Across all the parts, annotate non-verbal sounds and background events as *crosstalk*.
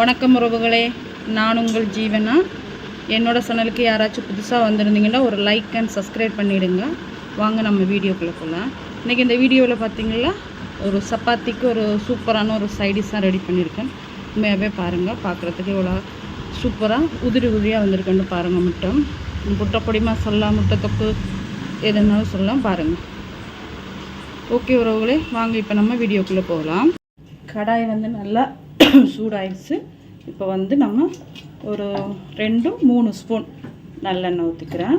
வணக்கம் உறவுகளே. நான் உங்கள் ஜீவனா? என்னோடய சேனலுக்கு யாராச்சும் புதுசாக வந்திருந்தீங்கன்னா ஒரு லைக் அண்ட் சப்ஸ்கிரைப் பண்ணிவிடுங்க வாங்க நம்ம வீடியோக்குள்ளே போகலாம் இன்றைக்கி இந்த வீடியோவில் பார்த்தீங்களா ஒரு சப்பாத்திக்கு ஒரு சூப்பரான ஒரு சைடிஷாக ரெடி பண்ணியிருக்கேன் உண்மையாகவே பாருங்கள் பார்க்குறதுக்கு இவ்வளோ சூப்பராக உதிரி உதிரியாக வந்திருக்குன்னு பாருங்கள் முட்டம். முட்டைப்பொடி மசாலா முட்டை தொக்கு எதுனாலும் சொல்லலாம் பாருங்கள் ஓகே உறவுகளே வாங்க இப்போ நம்ம வீடியோக்குள்ளே போகலாம் கடாய் வந்து நல்லா *clears throat* சூடாயிடுச்சு. இப்போ வந்து நம்ம ஒரு ரெண்டு மூணு ஸ்பூன் நல்லெண்ணெய் ஊற்றிக்கிறேன்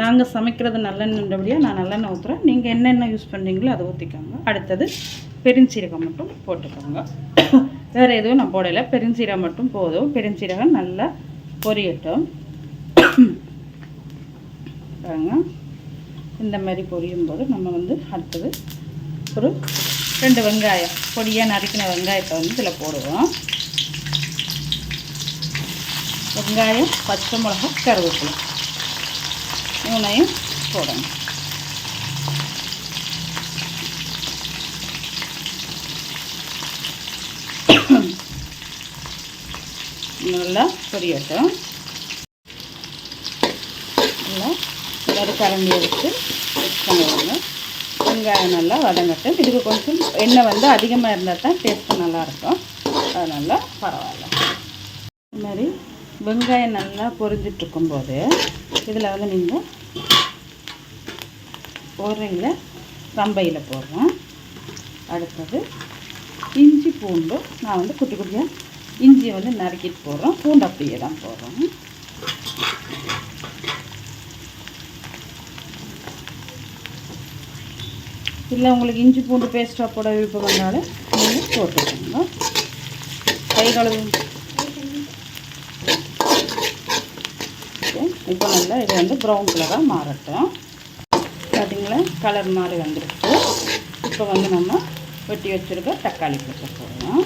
நாங்கள் சமைக்கிறது நல்லெண்ணெய்ன்றபடியாக நான் நல்லெண்ணெய் ஊற்றுறேன் நீங்கள் என்னென்ன யூஸ் பண்ணுறீங்களோ அதை ஊற்றிக்கோங்க அடுத்தது பெருஞ்சீரகம் மட்டும் போட்டுக்கோங்க. வேறு எதுவும் நான் போடலை. பெருஞ்சீரகம் மட்டும் போதும். பெருஞ்சீரகம் நல்லா பொரியட்டும். பாருங்க. இந்த மாதிரி பொரியும் போது நம்ம வந்து அடுத்தது ஒரு ரெண்டு வெங்காயம். பொடியாக நறுக்கின வெங்காயத்தை வந்து இதில் போடுவோம். வெங்காயம் பச்சை மிளகா கருவேப்பிலை. மூணையும் போடணும். நல்லா பொரியட்டும். நல்லா எல்லாரும் கரண்டி எடுத்து மிக்ஸ் பண்ணுவாங்க வெங்காயம் நல்லா வதங்கட்டும். இதுக்கு கொஞ்சம் எண்ணெய் வந்து அதிகமாக இருந்தால் தான் டேஸ்ட்டு நல்லாயிருக்கும் அதனால் பரவாயில்ல. இது மாதிரி வெங்காயம் நல்லா பொரிஞ்சிட்டு இருக்கும்போது இதில் வந்து நீங்கள் உரையில் ரம்பையில் போடுறோம். அடுத்தது இஞ்சி பூண்டு நான் வந்து குட்டி குட்டியாக இஞ்சியை வந்து நறுக்கிட்டு போடுறோம். பூண்டு அப்படியே தான் போடுறோம். இல்லை உங்களுக்கு இஞ்சி பூண்டு பேஸ்ட்டாக போட விருப்பம் வந்தாலும் நீங்கள் போட்டுக்கோங்க. கை கழுவு ஓகே இப்போ நல்லா இது வந்து ப்ரௌன் கலராக மாறட்டும். பார்த்தீங்களா கலர் மாதிரி வந்துருக்கு இப்போ வந்து நம்ம வெட்டி வச்சுருக்க தக்காளி பச்சை போடணும்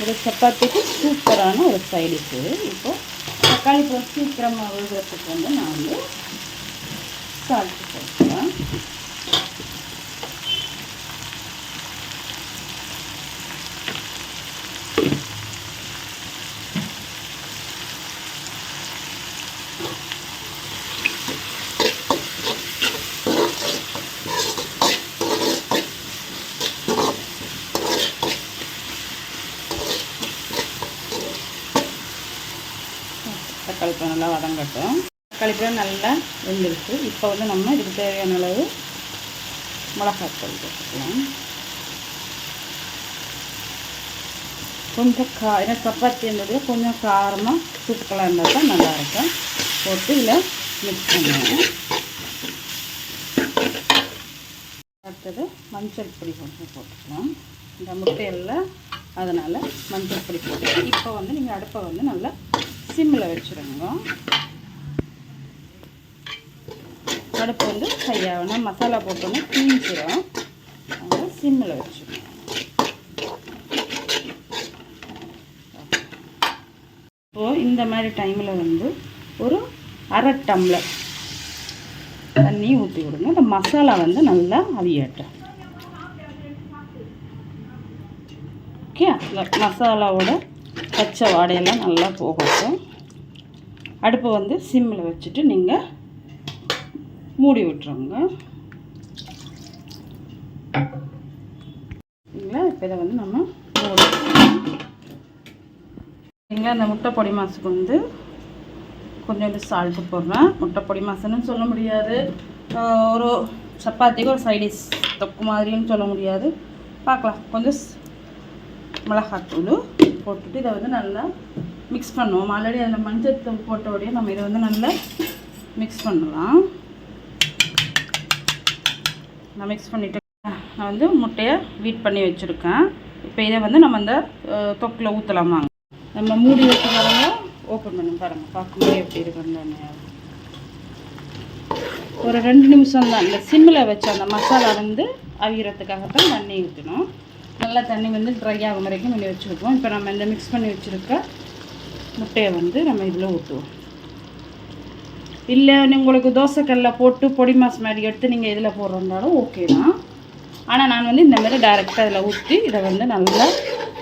ஒரு சப்பாத்திக்கு சூப்பரான ஒரு சைடிஷு இப்போ தக்காளி பழம் சீக்கிரமாக விழுகிறதுக்கு வந்து நான் வந்து சால்ட்டு போட்டுக்கிறேன் தக்காளி பழம் நல்லா வதங்கட்டும். தக்காளி பழம் நல்லா வெந்திருக்கு இப்போ வந்து நம்ம இதுக்கு தேவையான அளவு மிளகாத்தூள் போட்டுக்கலாம். கொஞ்சம் கா ஏன்னா சப்பாத்தி இருந்தது கொஞ்சம் காரமாக சுட்டுக்கலாம் இருந்தால் தான் நல்லாயிருக்கும். போட்டு இதில் மிக்ஸ் பண்ணுவேன் அடுத்தது மஞ்சள் பொடி கொஞ்சம் போட்டுக்கலாம். இந்த முட்டையில் அதனால் மஞ்சள் பொடி போட்டுக்கலாம். இப்போ வந்து நீங்கள் அடுப்பை வந்து நல்லா சிம்மில் வச்சுருங்க. அடுப்பு வந்து கையாகணும் மசாலா போட்டோன்னே தீஞ்சிடும் அதனால் சிம்மில் வச்சுருங்க. இப்போது இந்த மாதிரி டைமில் வந்து ஒரு அரை டம்ளர் தண்ணி ஊற்றி விடுங்க. இந்த மசாலா வந்து நல்லா அவியட்டும். ஓகே இந்த மசாலாவோட பச்சை வாடையெல்லாம் நல்லா போகட்டும். அடுப்பை வந்து சிம்மில் வச்சுட்டு நீங்கள் மூடி விட்டுருங்க. சரிங்களா இப்போ இதை வந்து நம்ம மூடி சரிங்களா இந்த முட்டை பொடி மாசுக்கு வந்து கொஞ்சோண்டு சால்ட்டு போடுறேன். முட்டை பொடி மாசுன்னு சொல்ல முடியாது. ஒரு சப்பாத்திக்கு ஒரு சைடிஷ் தொக்கு மாதிரின்னு சொல்ல முடியாது. பார்க்கலாம். கொஞ்சம் மிளகாத்தூள் போட்டுட்டு இதை வந்து நல்லா மிக்ஸ் பண்ணுவோம். ஆல்ரெடி அதில் மஞ்சள் தூள் போட்டோடய நம்ம இதை வந்து நல்லா மிக்ஸ் பண்ணலாம். நான் மிக்ஸ் பண்ணிவிட்டு நான் வந்து முட்டையை வீட் பண்ணி வச்சுருக்கேன். இப்போ இதை வந்து நம்ம அந்த தொக்கில் ஊற்றலாமாங்க நம்ம மூடி வச்சு பாருங்க. ஓப்பன் பண்ணி பாருங்கள் பார்க்கும்போது எப்படி இருக்குன்னு ஒரு ரெண்டு நிமிஷம் தான் இந்த சிம்மில் வச்ச அந்த மசாலா வந்து அவிகிறதுக்காக தான் தண்ணி ஊற்றணும் நல்லா தண்ணி வந்து ட்ரை ஆகும் வரைக்கும் பண்ணி வச்சுருக்கோம். இப்போ நம்ம இந்த மிக்ஸ் பண்ணி வச்சுருக்க முட்டையை வந்து நம்ம இதில் ஊற்றுவோம். இல்லை உங்களுக்கு தோசைக்கல்ல போட்டு பொடி மாஸ் மாதிரி எடுத்து நீங்கள் இதில் போடுறதுனாலும் ஓகே தான். ஆனால் நான் வந்து இந்த மாதிரி டைரெக்டாக இதில் ஊற்றி இதை வந்து நல்லா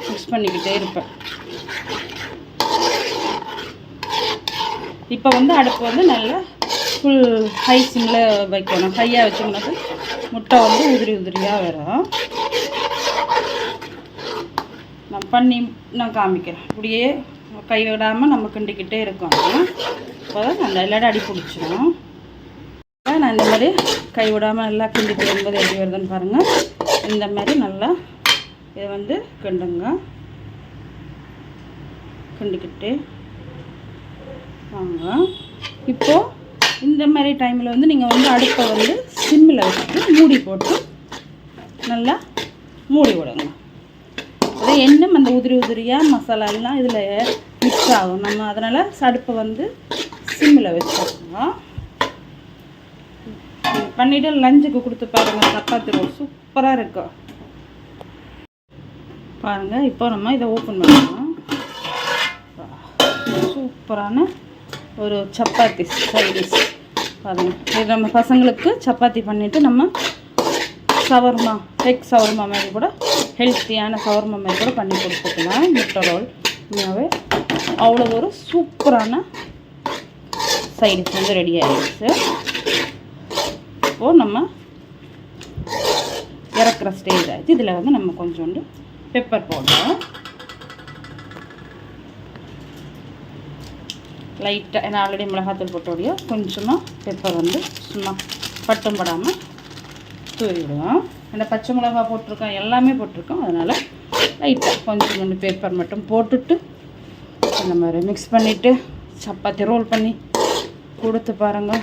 மிக்ஸ் பண்ணிக்கிட்டே இருப்பேன். இப்போ வந்து அடுப்பு வந்து நல்லா ஃபுல் ஹை சிம்மில் வைக்கணும். ஹையாக வச்சோம்னாக்க முட்டை வந்து உதிரி உதிரியாக வரும். நான் பண்ணி நான் காமிக்கிறேன். இப்படியே கை விடாமல் நம்ம கிண்டிக்கிட்டே இருக்கோம். அப்போ தான் நல்லா இல்லாட அடி பிடிச்சிடும் நான் இந்த மாதிரி கை விடாமல் நல்லா கிண்டிட்டு வரும்போது எப்படி வருதுன்னு பாருங்கள் இந்த மாதிரி நல்லா இதை வந்து கிண்டுங்க. கிண்டிக்கிட்டு வாங்க. இப்போது இந்த மாதிரி டைமில் வந்து நீங்கள் வந்து அடுப்பை வந்து சிம்மில் வச்சுட்டு மூடி போட்டு நல்லா மூடி விடுங்க. எண்ணெய் அந்த உதிரி உதிரியாக மசாலாலாம் இதில் மிக்ஸ் ஆகும். நம்ம அதனால் சடுப்பை வந்து சிம்மில் வச்சுருக்கோம் பண்ணிவிட்டு லஞ்சுக்கு கொடுத்து பாருங்கள் சப்பாத்தி ரோல் சூப்பராக இருக்கும் பாருங்கள் இப்போ நம்ம இதை ஓப்பன் பண்ணலாம். சூப்பரான ஒரு சப்பாத்தி சைடிஷ் பாருங்கள் இது நம்ம பசங்களுக்கு சப்பாத்தி பண்ணிவிட்டு நம்ம சவர்மா எக் சவர்மா மாதிரி கூட ஹெல்த்தியான சவர்மா மாதிரி கூட பண்ணி கொடுத்துக்கலாம். முட்டை ரோல் உண்மையாகவே அவ்வளோ ஒரு சூப்பரான சைடிஷ் வந்து ரெடி ஆகிடுச்சு இப்போது நம்ம இறக்குற ஸ்டேஜ் ஆகிடுச்சு இதில் வந்து நம்ம கொஞ்சோண்டு பெப்பர் போடுறோம் லைட்டாக ஏன்னா ஆல்ரெடி மிளகாத்தூள் போட்டோடையோ கொஞ்சமாக பெப்பர் வந்து சும்மா பட்டும் படாமல் தூவிடுவோம் இந்த பச்சை மிளகா போட்டிருக்கோம் எல்லாமே போட்டிருக்கோம். அதனால் லைட்டாக கொஞ்சம் கொஞ்சம் பேப்பர் மட்டும் போட்டுட்டு இந்த மாதிரி மிக்ஸ் பண்ணிவிட்டு சப்பாத்தி ரோல் பண்ணி கொடுத்து பாருங்கள்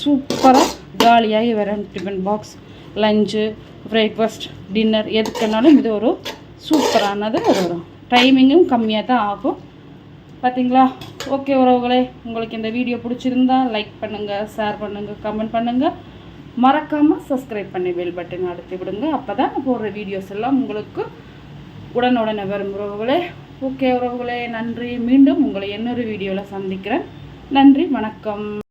சூப்பராக காலியாகி வர tiffin box lunch breakfast dinner எதுக்குனாலும் இது ஒரு சூப்பரானது ஒரு வரும். டைமிங்கும் கம்மியாக தான் ஆகும். பார்த்தீங்களா ஓகே உறவுகளே உங்களுக்கு இந்த வீடியோ பிடிச்சிருந்தா லைக் பண்ணுங்கள் ஷேர் பண்ணுங்கள் கமெண்ட் பண்ணுங்கள் மறக்காமல் சப்ஸ்கிரைப் பண்ணி பெல் பட்டன் அழுத்தி விடுங்க. அப்போ தான் போடுற வீடியோஸ் எல்லாம் உங்களுக்கு உடனுடனே வரும் உறவுகளே. ஓகே உறவுகளே நன்றி. மீண்டும் உங்களை இன்னொரு வீடியோவில் சந்திக்கிறேன். நன்றி வணக்கம்.